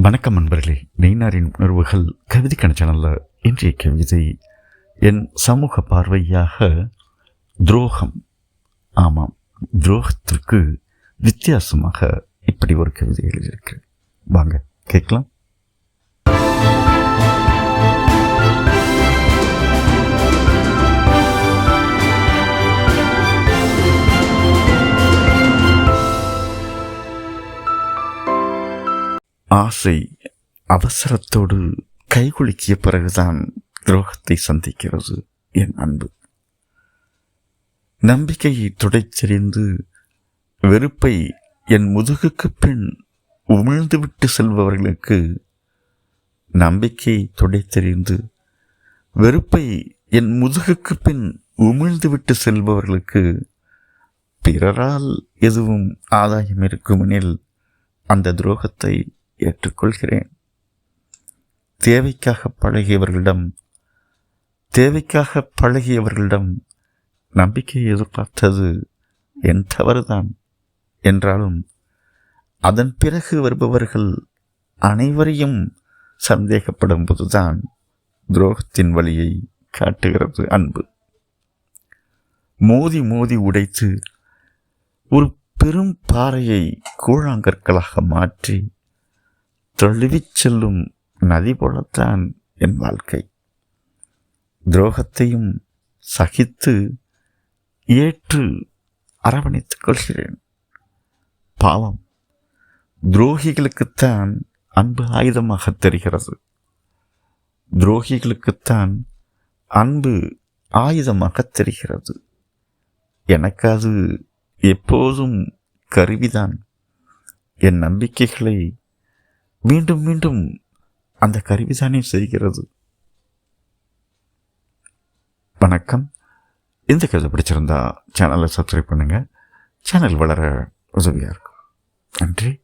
வணக்கம் நண்பர்களே. நெய்னாரின் உணர்வுகள் கவிதைக்கான சேனலில் இன்றைய கவிதை என் சமூக பார்வையாக துரோகம் ஆமாம் துரோகத்திற்கு வித்தியாசமாக இப்படி ஒரு கவிதை எழுதியிருக்கிறேன் வாங்க கேட்கலாம். ஆசை அவசரத்தோடு கைகுலுக்கிய பிறகுதான் துரோகத்தை சந்திக்கிறது என் அன்பு. நம்பிக்கையை துடைச்செறிந்து வெறுப்பை என் முதுகுக்கு பின் உமிழ்ந்துவிட்டு செல்பவர்களுக்கு நம்பிக்கையை துடைத்தெறிந்து வெறுப்பை என் முதுகுக்கு பின் உமிழ்ந்துவிட்டு செல்பவர்களுக்கு பிறரால் எதுவும் ஆதாயம் இருக்குமெனில் அந்த துரோகத்தை ஏற்றுக்கொள்கிறேன். தேவைக்காக பழகியவர்களிடம் தேவைக்காக பழகியவர்களிடம் நம்பிக்கை எதிர்பார்த்தது என் தவறுதான் என்றாலும் அதன் பிறகு வருபவர்கள் அனைவரையும் சந்தேகப்படும் போதுதான் துரோகத்தின் வழியை காட்டுகிறது அன்பு. மோதி மோதி உடைத்து ஒரு பெரும் பாறையை கூழாங்கற்களாக மாற்றி தழுவிச் செல்லும் நதி போலத்தான் என் வாழ்க்கை. துரோகத்தையும் சகித்து ஏற்று அரவணைத்துக் கொள்கிறேன். பாவம் துரோகிகளுக்குத்தான் அன்பு ஆயுதமாக தெரிகிறது. துரோகிகளுக்குத்தான் அன்பு ஆயுதமாக தெரிகிறது. எனக்கு அது எப்போதும் கருவிதான். என் நம்பிக்கைகளை மீண்டும் மீண்டும் அந்த கருவிதானே செய்கிறது. வணக்கம். இந்த கதை பிடிச்சிருந்தா சேனலை சப்ஸ்கிரைப் பண்ணுங்கள் சேனல் வளர உதவியாக இருக்கும். நன்றி.